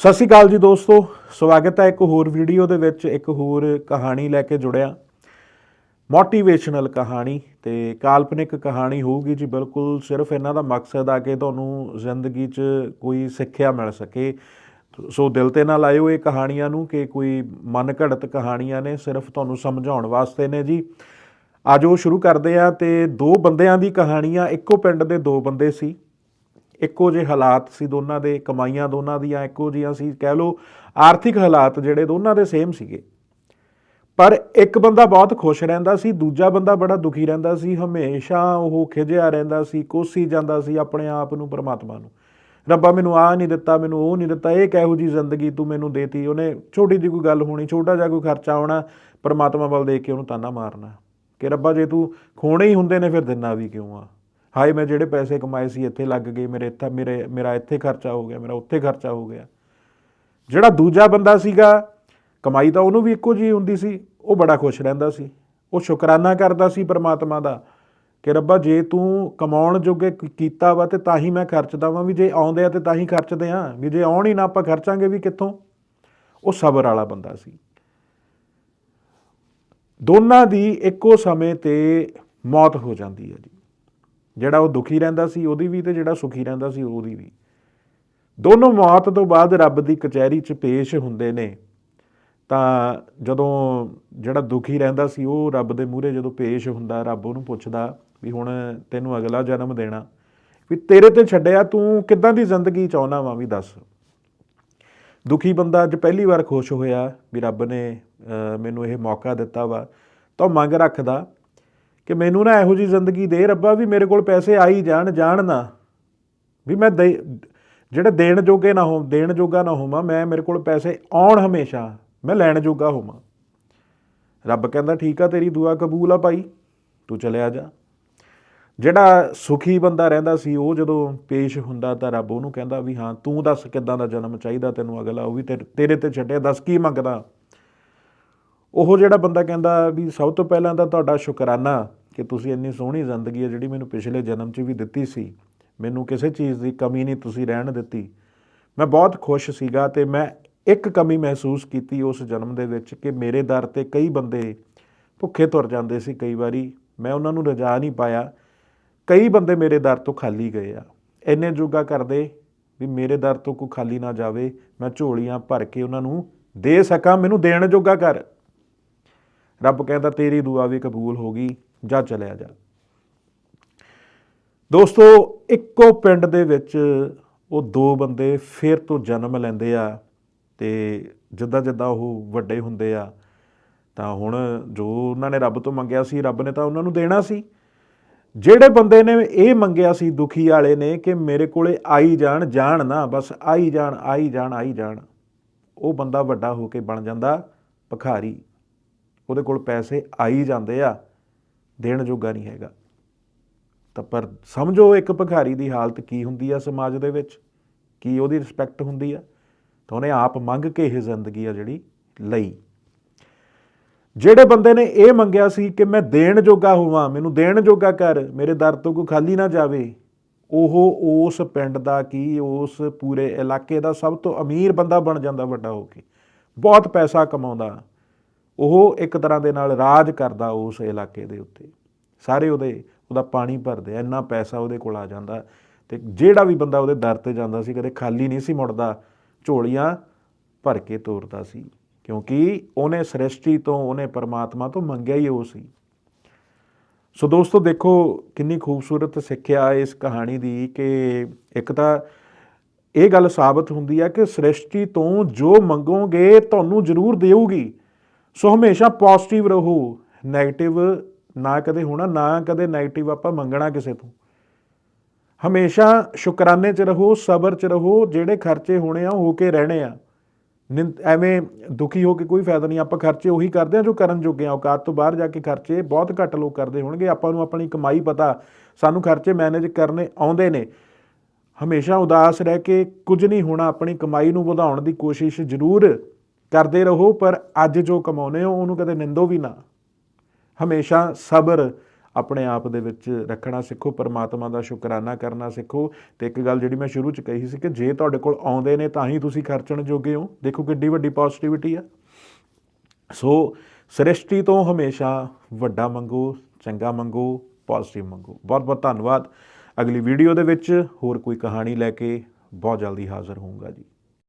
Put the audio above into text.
ਸਤਿ ਸ਼੍ਰੀ ਅਕਾਲ ਜੀ ਦੋਸਤੋ, ਸਵਾਗਤ ਹੈ ਇੱਕ ਹੋਰ ਵੀਡੀਓ ਦੇ ਵਿੱਚ, ਇੱਕ ਹੋਰ ਕਹਾਣੀ ਲੈ ਕੇ ਜੁੜਿਆ। ਮੋਟੀਵੇਸ਼ਨਲ ਕਹਾਣੀ ਤੇ ਕਾਲਪਨਿਕ ਕਹਾਣੀ ਹੋਊਗੀ ਜੀ, ਬਿਲਕੁਲ ਸਿਰਫ ਇਹਨਾਂ ਦਾ ਮਕਸਦ ਆ ਕਿ ਤੁਹਾਨੂੰ ਜ਼ਿੰਦਗੀ 'ਚ ਕੋਈ ਸਿੱਖਿਆ ਮਿਲ ਸਕੇ। ਸੋ ਦਿਲ ਤੇ ਨਾ ਲਾਇਓ ਇਹ ਕਹਾਣੀਆਂ ਨੂੰ ਕਿ ਕੋਈ ਮਨ ਘੜਤ ਕਹਾਣੀਆਂ ਨੇ, ਸਿਰਫ ਤੁਹਾਨੂੰ ਸਮਝਾਉਣ ਵਾਸਤੇ ਨੇ ਜੀ। ਆਜੋ ਸ਼ੁਰੂ ਕਰਦੇ ਆ ਤੇ ਦੋ ਬੰਦਿਆਂ ਦੀ ਕਹਾਣੀਆਂ, ਇੱਕੋ ਪਿੰਡ ਦੇ ਦੋ ਬੰਦੇ ਸੀ। ਇੱਕੋ ਜਿਹੇ ਹਾਲਾਤ ਸੀ ਦੋਨਾਂ ਦੇ, ਕਮਾਈਆਂ ਦੋਨਾਂ ਦੀਆਂ ਇੱਕੋ ਜਿਹੀਆਂ ਸੀ, ਕਹਿ ਲਓ ਆਰਥਿਕ ਹਾਲਾਤ ਜਿਹੜੇ ਦੋਨਾਂ ਦੇ ਸੇਮ ਸੀਗੇ। ਪਰ ਇੱਕ ਬੰਦਾ ਬਹੁਤ ਖੁਸ਼ ਰਹਿੰਦਾ ਸੀ, ਦੂਜਾ ਬੰਦਾ ਬੜਾ ਦੁਖੀ ਰਹਿੰਦਾ ਸੀ, ਹਮੇਸ਼ਾ ਉਹ ਖਿਜਿਆ ਰਹਿੰਦਾ ਸੀ, ਕੋਸੀ ਜਾਂਦਾ ਸੀ ਆਪਣੇ ਆਪ ਨੂੰ ਪਰਮਾਤਮਾ ਨੂੰ। ਰੱਬਾ ਮੈਨੂੰ ਆ ਨਹੀਂ ਦਿੱਤਾ, ਮੈਨੂੰ ਉਹ ਨਹੀਂ ਦਿੱਤਾ, ਇਹ ਕਿਹੋ ਜੀ ਜ਼ਿੰਦਗੀ ਤੂੰ ਮੈਨੂੰ ਦੇਤੀ? ਉਹਨੇ ਛੋਟੀ ਜਿਹੀ ਕੋਈ ਗੱਲ ਹੋਣੀ, ਛੋਟਾ ਜਿਹਾ ਕੋਈ ਖਰਚਾ ਆਉਣਾ, ਪਰਮਾਤਮਾ ਵੱਲ ਦੇਖ ਕੇ ਉਹਨੂੰ ਤਾਨਾ ਮਾਰਨਾ। ਕਿ ਰੱਬਾ ਜੇ ਤੂੰ ਖੋਣੇ ਹੀ ਹੁੰਦੇ ਨੇ, ਫਿਰ ਦਿਨਾ ਵੀ ਕਿਉਂ ਆ? ਹਾਏ, ਮੈਂ ਜਿਹੜੇ ਪੈਸੇ ਕਮਾਏ ਸੀ, ਇੱਥੇ ਲੱਗ ਗਏ, ਮੇਰੇ ਇੱਥੇ, ਮੇਰੇ, ਮੇਰਾ ਇੱਥੇ ਖਰਚਾ ਹੋ ਗਿਆ, ਮੇਰਾ ਉੱਥੇ ਖਰਚਾ ਹੋ ਗਿਆ। ਜਿਹੜਾ ਦੂਜਾ ਬੰਦਾ ਸੀਗਾ, ਕਮਾਈ ਤਾਂ ਉਹਨੂੰ ਵੀ ਇੱਕੋ ਜਿਹੀ ਹੁੰਦੀ ਸੀ, ਉਹ ਬੜਾ ਖੁਸ਼ ਰਹਿੰਦਾ ਸੀ। ਉਹ ਸ਼ੁਕਰਾਨਾ ਕਰਦਾ ਸੀ ਪ੍ਰਮਾਤਮਾ ਦਾ ਕਿ ਰੱਬਾ, ਜੇ ਤੂੰ ਕਮਾਉਣ ਜੋਗੇ ਕੀਤਾ ਵਾ ਤੇ ਤਾਂ ਹੀ ਮੈਂ ਖਰਚਦਾ ਵਾਂ, ਵੀ ਜੇ ਆਉਂਦੇ ਆ ਤੇ ਤਾਂ ਹੀ ਖਰਚਦੇ ਆ, ਵੀ ਜੇ ਆਉਣ ਹੀ ਨਾ, ਆਪਾਂ ਖਰਚਾਂਗੇ ਵੀ ਕਿੱਥੋਂ? ਉਹ ਸਬਰ ਵਾਲਾ ਬੰਦਾ ਸੀ। ਦੋਨਾਂ ਦੀ ਇੱਕੋ ਸਮੇਂ ਤੇ ਮੌਤ ਹੋ ਜਾਂਦੀ ਹੈ ਜੀ। ਜਿਹੜਾ ਉਹ ਦੁਖੀ ਰਹਿੰਦਾ ਸੀ, ਉਹਦੀ ਵੀ ਤੇ ਜਿਹੜਾ ਸੁਖੀ ਰਹਿੰਦਾ ਸੀ, ਉਹਦੀ ਵੀ। ਦੋਨੋਂ ਮੌਤ ਤੋਂ ਬਾਅਦ ਰੱਬ ਦੀ ਕਚਹਿਰੀ 'ਚ ਪੇਸ਼ ਹੁੰਦੇ ਨੇ। ਤਾਂ ਜਦੋਂ ਜਿਹੜਾ ਦੁਖੀ ਰਹਿੰਦਾ ਸੀ, ਉਹ ਰੱਬ ਦੇ ਮੂਹਰੇ ਜਦੋਂ ਪੇਸ਼ ਹੁੰਦਾ, ਰੱਬ ਉਹਨੂੰ ਪੁੱਛਦਾ ਵੀ ਹੁਣ ਤੈਨੂੰ ਅਗਲਾ ਜਨਮ ਦੇਣਾ। ਵੀ ਤੇਰੇ ਤੇ ਛੱਡਿਆ ਤੂੰ ਕਿੱਦਾਂ ਦੀ ਜ਼ਿੰਦਗੀ ਚਾਹੁੰਦਾ ਵਾਂ ਵੀ ਦੱਸ। ਦੁਖੀ ਬੰਦਾ ਅੱਜ ਪਹਿਲੀ ਵਾਰ ਖੁਸ਼ ਹੋਇਆ ਵੀ ਰੱਬ ਨੇ ਮੈਨੂੰ ਇਹ ਮੌਕਾ ਦਿੱਤਾ ਵਾ। ਤਾਂ ਉਹ ਮੰਗ ਰੱਖਦਾ ਕਿ ਮੈਨੂੰ ਨਾ ਇਹੋ ਜੀ ਜ਼ਿੰਦਗੀ ਦੇ ਰੱਬਾ ਵੀ ਮੇਰੇ ਕੋਲ ਪੈਸੇ ਆਈ ਜਾਣ ਜਾਣ ਨਾ। ਵੀ ਮੈਂ ਦੇ- ਜਿਹੜੇ ਦੇਣ ਜੋਗੇ ਨਾ ਹੋ ਦੇਣ ਜੋਗਾ ਨਾ ਹੋਵਾਂ, ਮੈਂ ਮੇਰੇ ਕੋਲ ਪੈਸੇ ਆਉਣ ਹਮੇਸ਼ਾ, ਮੈਂ ਲੈਣ ਜੋਗਾ ਹੋਵਾਂ। ਰੱਬ ਕਹਿੰਦਾ, ਠੀਕ ਆ, ਤੇਰੀ ਦੁਆ ਕਬੂਲ ਆ ਭਾਈ, ਤੂੰ ਚਲਿਆ ਜਾ। ਜਿਹੜਾ ਸੁਖੀ ਬੰਦਾ ਰਹਿੰਦਾ ਸੀ, ਉਹ ਜਦੋਂ ਪੇਸ਼ ਹੁੰਦਾ ਤਾਂ ਰੱਬ ਉਹਨੂੰ ਕਹਿੰਦਾ ਵੀ, ਹਾਂ, ਤੂੰ ਦੱਸ ਕਿੱਦਾਂ ਦਾ ਜਨਮ ਚਾਹੀਦਾ ਤੈਨੂੰ ਅਗਲਾ? ਉਹ ਵੀ ਤੇਰੇ- ਤੇਰੇ ਤੇ ਛੱਡਿਆ, ਦੱਸ ਕੀ ਮੰਗਦਾ? ਉਹ ਜਿਹੜਾ ਬੰਦਾ ਕਹਿੰਦਾ ਵੀ ਸਭ ਤੋਂ ਪਹਿਲਾਂ ਤਾਂ ਤੁਹਾਡਾ ਸ਼ੁਕਰਾਨਾ ਕਿ ਤੁਸੀਂ ਇੰਨੀ ਸੋਹਣੀ ਜ਼ਿੰਦਗੀ ਹੈ ਜਿਹੜੀ ਮੈਨੂੰ ਪਿਛਲੇ ਜਨਮ 'ਚ ਵੀ ਦਿੱਤੀ ਸੀ। ਮੈਨੂੰ ਕਿਸੇ ਚੀਜ਼ ਦੀ ਕਮੀ ਨਹੀਂ ਤੁਸੀਂ ਰਹਿਣ ਦਿੱਤੀ। ਮੈਂ ਬਹੁਤ ਖੁਸ਼ ਸੀਗਾ ਤੇ ਮੈਂ ਇੱਕ ਕਮੀ ਮਹਿਸੂਸ ਕੀਤੀ ਉਸ ਜਨਮ ਦੇ ਵਿੱਚ ਕਿ ਮੇਰੇ ਦਰ ਤੇ ਕਈ ਬੰਦੇ ਭੁੱਖੇ ਤੁਰ ਜਾਂਦੇ ਸੀ ਕਈ ਵਾਰੀ। ਮੈਂ ਉਹਨਾਂ ਨੂੰ ਰਜਾ ਨਹੀਂ ਪਾਇਆ। ਕਈ ਬੰਦੇ ਮੇਰੇ ਦਰ ਤੋਂ ਖਾਲੀ ਗਏ ਆ। ਇੰਨੇ ਜੋਗਾ ਕਰਦੇ ਵੀ ਮੇਰੇ ਦਰ ਤੋਂ ਕੋਈ ਖਾਲੀ ਨਾ ਜਾਵੇ। ਮੈਂ ਝੋਲੀਆਂ ਭਰ ਕੇ ਉਹਨਾਂ ਨੂੰ ਦੇ ਸਕਾਂ। ਮੈਨੂੰ ਦੇਣ ਜੋਗਾ ਕਰ। ਰੱਬ ਕਹਿੰਦਾ ਤੇਰੀ ਦੁਆ ਵੀ ਕਬੂਲ ਹੋ ਗਈ, ਜਾ ਚਲਿਆ ਜਾ। ਦੋਸਤੋ, ਇੱਕੋ ਪਿੰਡ ਦੇ ਵਿੱਚ ਉਹ ਦੋ ਬੰਦੇ ਫਿਰ ਤੋਂ ਜਨਮ ਲੈਂਦੇ ਆ ਤੇ ਜਿੱਦਾਂ ਜਿੱਦਾਂ ਉਹ ਵੱਡੇ ਹੁੰਦੇ ਆ, ਤਾਂ ਹੁਣ ਜੋ ਉਹਨਾਂ ਨੇ ਰੱਬ ਤੋਂ ਮੰਗਿਆ ਸੀ, ਰੱਬ ਨੇ ਤਾਂ ਉਹਨਾਂ ਨੂੰ ਦੇਣਾ ਸੀ। ਜਿਹੜੇ ਬੰਦੇ ਨੇ ਇਹ ਮੰਗਿਆ ਸੀ, ਦੁਖੀ ਵਾਲੇ ਨੇ ਕਿ ਮੇਰੇ ਕੋਲੇ ਆਈ ਜਾਣ ਜਾਣ ਨਾ, ਬਸ ਆਈ ਜਾਣ ਆਈ ਜਾਣ ਆਈ ਜਾਣ। ਉਹ ਬੰਦਾ ਵੱਡਾ ਹੋ ਕੇ ਬਣ ਜਾਂਦਾ ਭਖਾਰੀ। ਉਹਦੇ ਕੋਲ ਪੈਸੇ ਆਈ ਜਾਂਦੇ ਆ, ਦੇਣ ਜੋਗਾ ਨਹੀਂ ਹੈਗਾ। ਤਾਂ ਪਰ ਸਮਝੋ ਇੱਕ ਭਿਖਾਰੀ ਦੀ ਹਾਲਤ ਕੀ ਹੁੰਦੀ ਆ ਸਮਾਜ ਦੇ ਵਿੱਚ, ਕੀ ਉਹਦੀ ਰਿਸਪੈਕਟ ਹੁੰਦੀ ਆ? ਤਾਂ ਉਹਨੇ ਆਪ ਮੰਗ ਕੇ ਇਹ ਜ਼ਿੰਦਗੀ ਆ ਜਿਹੜੀ ਲਈ। ਜਿਹੜੇ ਬੰਦੇ ਨੇ ਇਹ ਮੰਗਿਆ ਸੀ ਕਿ ਮੈਂ ਦੇਣ ਜੋਗਾ ਹੋਵਾਂ, ਮੈਨੂੰ ਦੇਣ ਜੋਗਾ ਕਰ, ਮੇਰੇ ਦਰ ਤੋਂ ਕੋਈ ਖਾਲੀ ਨਾ ਜਾਵੇ, ਉਹ ਉਸ ਪਿੰਡ ਦਾ ਕੀ, ਉਸ ਪੂਰੇ ਇਲਾਕੇ ਦਾ ਸਭ ਤੋਂ ਅਮੀਰ ਬੰਦਾ ਬਣ ਜਾਂਦਾ ਵੱਡਾ ਹੋ ਕੇ। ਬਹੁਤ ਪੈਸਾ ਕਮਾਉਂਦਾ। ਉਹ ਇੱਕ ਤਰ੍ਹਾਂ ਦੇ ਨਾਲ ਰਾਜ ਕਰਦਾ ਉਸ ਇਲਾਕੇ ਦੇ ਉੱਤੇ। ਸਾਰੇ ਉਹਦੇ, ਉਹਦਾ ਪਾਣੀ ਭਰਦੇ ਆ, ਇੰਨਾ ਪੈਸਾ ਉਹਦੇ ਕੋਲ ਆ ਜਾਂਦਾ ਤੇ ਜਿਹੜਾ ਵੀ ਬੰਦਾ ਉਹਦੇ ਦਰ ਤੇ ਜਾਂਦਾ ਸੀ, ਕਦੇ ਖਾਲੀ ਨਹੀਂ ਸੀ ਮੁੜਦਾ, ਝੋਲੀਆਂ ਭਰ ਕੇ ਤੋਰਦਾ ਸੀ। ਕਿਉਂਕਿ ਉਹਨੇ ਸ੍ਰਿਸ਼ਟੀ ਤੋਂ, ਉਹਨੇ ਪਰਮਾਤਮਾ ਤੋਂ ਮੰਗਿਆ ਹੀ ਉਹ ਸੀ। ਸੋ ਦੋਸਤੋ, ਦੇਖੋ ਕਿੰਨੀ ਖੂਬਸੂਰਤ ਸਿੱਖਿਆ ਇਸ ਕਹਾਣੀ ਦੀ ਕਿ ਇੱਕ ਤਾਂ ਇਹ ਗੱਲ ਸਾਬਤ ਹੁੰਦੀ ਹੈ ਕਿ ਸ੍ਰਿਸ਼ਟੀ ਤੋਂ ਜੋ ਮੰਗੋਗੇ, ਤੁਹਾਨੂੰ ਜ਼ਰੂਰ ਦੇਊਗੀ। ਸੋ ਹਮੇਸ਼ਾ ਪੋਜ਼ਿਟਿਵ ਰਹੋ। 네ਗੇਟਿਵ ਨਾ ਕਦੇ ਹੋਣਾ, ਨਾ ਕਦੇ 네ਗੇਟਿਵ ਆਪਾਂ ਮੰਗਣਾ ਕਿਸੇ ਤੋਂ। ਹਮੇਸ਼ਾ ਸ਼ੁਕਰਾਨੇ 'ਚ ਰਹੋ, ਸਬਰ 'ਚ ਰਹੋ, ਜਿਹੜੇ ਖਰਚੇ ਹੋਣੇ ਆ, ਉਹ ਹੋ ਕੇ ਰਹਿਣੇ ਆ। ਨਿੰਦ- ਐਵੇਂ ਦੁਖੀ ਹੋ ਕੇ ਕੋਈ ਫਾਇਦਾ ਨਹੀਂ, ਆਪਾਂ ਖਰਚੇ ਉਹੀ ਕਰਦੇ ਆ ਜੋ ਕਰਨ ਜੋਗੇ ਆ। ਔਕਾਤ ਤੋਂ ਬਾਹਰ ਜਾ ਕੇ ਖਰਚੇ ਬਹੁਤ ਘੱਟ ਲੋਕ ਕਰਦੇ ਹੋਣਗੇ। ਆਪਾਂ ਨੂੰ ਆਪਣੀ ਕਮਾਈ ਪਤਾ, ਸਾਨੂੰ ਖਰਚੇ ਮੈਨੇਜ ਕਰਨੇ ਆਉਂਦੇ ਨੇ। ਹਮੇਸ਼ਾ ਉਦਾਸ ਰਹਿ ਕੇ ਕੁਝ ਨਹੀਂ ਹੋਣਾ, ਆਪਣੀ ਕਮਾਈ ਨੂੰ ਵਧਾਉਣ ਦੀ ਕੋਸ਼ਿਸ਼ ਜ਼ਰੂਰ ਕਰਦੇ ਰਹੋ, ਪਰ ਅੱਜ ਜੋ ਕਮਾਉਨੇ ਹੋ, ਉਹਨੂੰ ਕਦੇ ਨਿੰਦੋ ਵੀ ਨਾ। ਹਮੇਸ਼ਾ ਸਬਰ ਆਪਣੇ ਆਪ ਦੇ ਵਿੱਚ ਰੱਖਣਾ ਸਿੱਖੋ, ਪਰਮਾਤਮਾ ਦਾ ਸ਼ੁਕਰਾਨਾ ਕਰਨਾ ਸਿੱਖੋ। ਤੇ ਇੱਕ ਗੱਲ ਜਿਹੜੀ ਮੈਂ ਸ਼ੁਰੂ ਚ ਕਹੀ ਸੀ ਕਿ ਜੇ ਤੁਹਾਡੇ ਕੋਲ ਆਉਂਦੇ ਨੇ, ਤਾਂ ਹੀ ਤੁਸੀਂ ਖਰਚਣ ਜੋਗੇ ਹੋ। ਦੇਖੋ ਕਿੱਡੀ ਵੱਡੀ ਪੋਜ਼ਿਟਿਵਿਟੀ ਆ। ਸੋ ਸ੍ਰਿਸ਼ਟੀ ਤੋਂ ਹਮੇਸ਼ਾ ਵੱਡਾ ਮੰਗੋ, ਚੰਗਾ ਮੰਗੋ ਪੋਜ਼ਿਟਿਵ ਮੰਗੋ। ਬਹੁਤ ਬਹੁਤ ਧੰਨਵਾਦ। ਅਗਲੀ ਵੀਡੀਓ ਦੇ ਵਿੱਚ ਹੋਰ ਕੋਈ ਕਹਾਣੀ ਲੈ ਕੇ ਬਹੁਤ ਜਲਦੀ ਹਾਜ਼ਰ ਹੋਊਂਗਾ ਜੀ।